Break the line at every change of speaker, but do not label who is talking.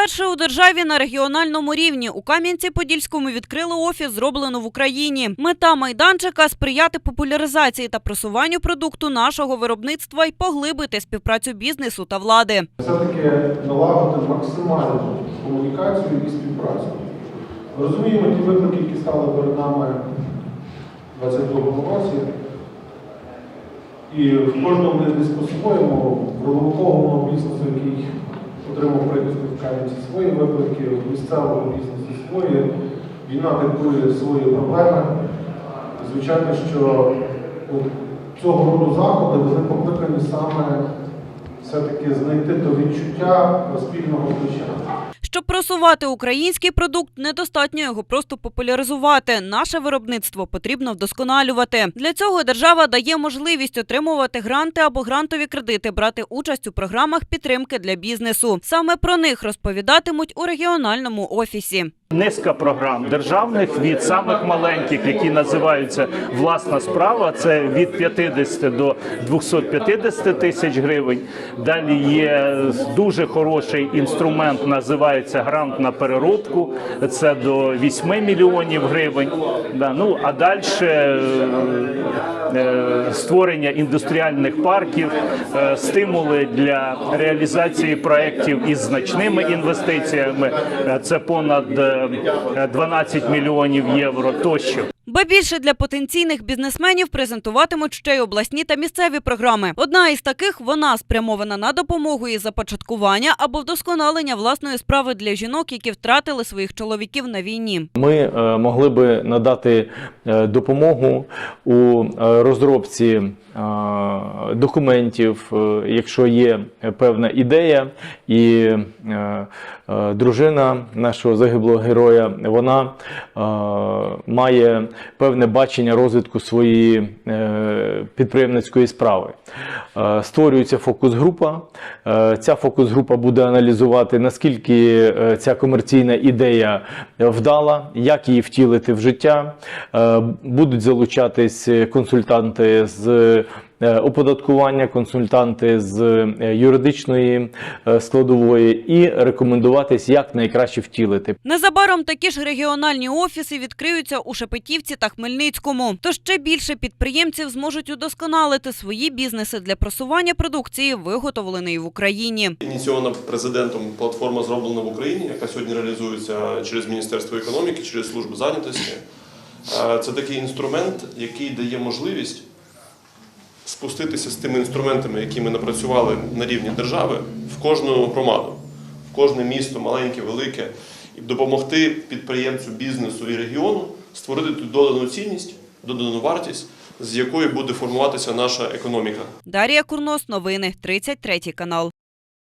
Вперше у державі на регіональному рівні у Кам'янці-Подільському відкрили офіс, зроблено в Україні. Мета майданчика сприяти популяризації та просуванню продукту нашого виробництва і поглибити співпрацю бізнесу та влади.
все-таки налагодити максимальну комунікацію і співпрацю. Розуміємо ті виклики, які стали перед нами у 2022 році. І в кожному них по-своєму, в бізнесу, який отримав прихисток в Кам'янці свої виклики, в місцевому бізнесі свої, війна диктує свої проблеми. Звичайно, що от цього роду заходи вони покликані саме все-таки знайти то відчуття спільного плеча.
Просувати український продукт, недостатньо його просто популяризувати. Наше виробництво потрібно вдосконалювати. Для цього держава дає можливість отримувати гранти або грантові кредити, брати участь у програмах підтримки для бізнесу. Саме про них розповідатимуть у регіональному офісі.
Низка програм державних від самих маленьких, які називаються власна справа, це від 50 до 250 тисяч гривень. Далі є дуже хороший інструмент, називається грант на переробку. Це до 8 мільйонів гривень. Ну а далі створення індустріальних парків, е, стимули для реалізації проєктів із значними інвестиціями. Е, Це понад е, 12 мільйонів євро тощо.
Ба більше для потенційних бізнесменів презентуватимуть ще й обласні та місцеві програми. Одна із таких вона спрямована на допомогу і започаткування або вдосконалення власної справи для жінок, які втратили своїх чоловіків на війні.
Ми е, могли би надати е, допомогу у е, розробці документів, якщо є певна ідея, і дружина нашого загиблого героя вона має певне бачення розвитку своєї е, підприємницької справи. Е, Створюється фокус-група. Е, Ця фокус-група буде аналізувати, наскільки ця комерційна ідея вдала, як її втілити в життя. Будуть залучатись консультанти з оподаткування, консультанти з е, юридичної е, складової і рекомендуватись, як найкраще втілити.
Незабаром такі ж регіональні офіси відкриються у Шепетівці та Хмельницькому. То ще більше підприємців зможуть удосконалити свої бізнеси для просування продукції, виготовленої в Україні.
Ініційована президентом платформа зроблена в Україні, яка сьогодні реалізується через Міністерство економіки, через службу зайнятості. Е, Це такий інструмент, який дає можливість спуститися з тими інструментами, які ми напрацювали на рівні держави, в кожну громаду, в кожне місто, маленьке, велике, і допомогти підприємцю, бізнесу і регіону створити ту додану цінність, додану вартість, з якої буде формуватися наша економіка.
Дарія Курнос, новини 33 канал.